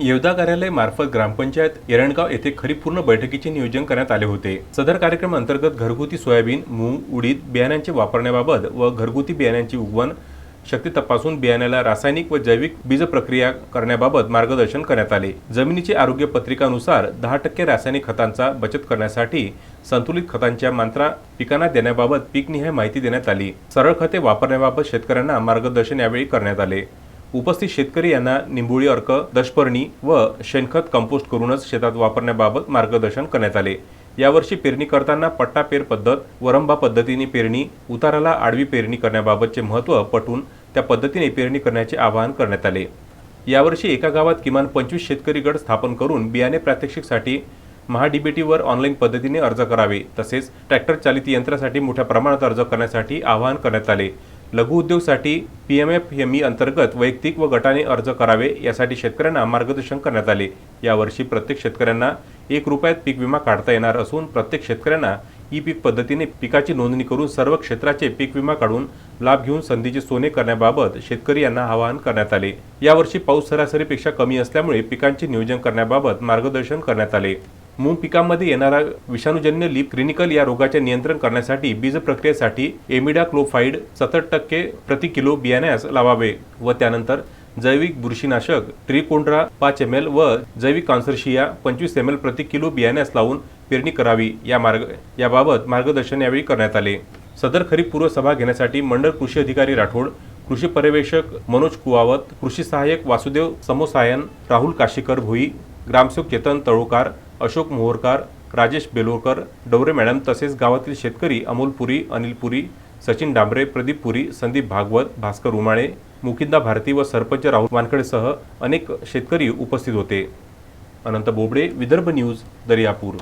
येवदा कार्यालय मार्फत ग्रामपंचायत एरणगाव येथे खरीप पूर्ण बैठकीचे नियोजन करण्यात आले होते. सदर कार्यक्रम अंतर्गत घरगुती सोयाबीन मूग उडीद बियाण्यांचे वापरण्याबाबत व घरगुती बियाण्यांची उगवण शक्ती तपासून बियाण्याला रासायनिक व जैविक बीज प्रक्रिया करण्याबाबत मार्गदर्शन करण्यात आले. जमिनीची आरोग्य पत्रिकानुसार दहा टक्के रासायनिक खतांचा बचत करण्यासाठी संतुलित खतांच्या मात्रा पिकांना देण्याबाबत पीकनिहाय माहिती देण्यात आली. सरळ खते वापरण्याबाबत शेतकऱ्यांना मार्गदर्शन यावेळी करण्यात आले. उपस्थित शेतकरी यांना निंबोळी अर्क दशपर्णी व शेणखत कंपोस्ट करूनच शेतात वापरण्याबाबत मार्गदर्शन करण्यात आले. यावर्षी पेरणी करताना पट्टा पेर पद्धत वरंबा पद्धतीने पेरणी उताराला आडवी पेरणी करण्याबाबतचे महत्त्व पटवून त्या पद्धतीने पेरणी करण्याचे आवाहन करण्यात आले. यावर्षी एका गावात किमान पंचवीस शेतकरी गट स्थापन करून बियाणे प्रात्यक्षिकसाठी महाडीबीटीवर ऑनलाईन पद्धतीने अर्ज करावे. तसेच ट्रॅक्टर चालित यंत्रासाठी मोठ्या प्रमाणात अर्ज करण्यासाठी आवाहन करण्यात आले. लघु उद्योगसाठी P M F M E अंतर्गत वैयक्तिक व गटाने अर्ज करावे यासाठी शेतकऱ्यांना मार्गदर्शन करण्यात आले. यावर्षी प्रत्येक शेतकऱ्यांना एक रुपयात पीक विमा काढता येणार असून प्रत्येक शेतकऱ्यांना ई पीक पद्धतीने पिकाची नोंदणी करून सर्व क्षेत्राचे पीक विमा काढून लाभ घेऊन संधीचे सोने करण्याबाबत शेतकरी यांना आवाहन करण्यात आले. यावर्षी पाऊस सरासरीपेक्षा कमी असल्यामुळे पिकांचे नियोजन करण्याबाबत मार्गदर्शन करण्यात आले. मूग पिकांमध्ये येणारा विषाणूजन्य लीप क्लिनिकल या रोगाचे नियंत्रण करण्यासाठी बीज प्रक्रियेसाठी एमिडा क्लोफाईड सत्तर टक्के प्रति किलो बियाण्यास लावावे व त्यानंतर जैविक बुरशीनाशक ट्रिकोंड्रा पाच एम एल व जैविक कॉन्सर्शिया पंचवीस एम एल प्रति किलो बियाण्यास लावून पेरणी करावी. या मार्ग याबाबत मार्गदर्शन यावेळी करण्यात आले. सदर खरीप पूर्व सभा घेण्यासाठी मंडळ कृषी अधिकारी राठोड कृषी पर्यवेक्षक मनोज कुवावत कृषी सहाय्यक वासुदेव समोसायन राहुल काशीकर भोई ग्रामसेवक चेतन तळोकार अशोक मोहरकार राजेश बेलोरकर डवरे मॅडम तसेच गावातील शेतकरी अमोल पुरी अनिल पुरी सचिन डांबरे प्रदीप पुरी संदीप भागवत भास्कर उमाळे मुकिंदा भारती व सरपंच राहुल वानखेडेसह अनेक शेतकरी उपस्थित होते. अनंत बोबडे विदर्भ न्यूज दर्यापूर.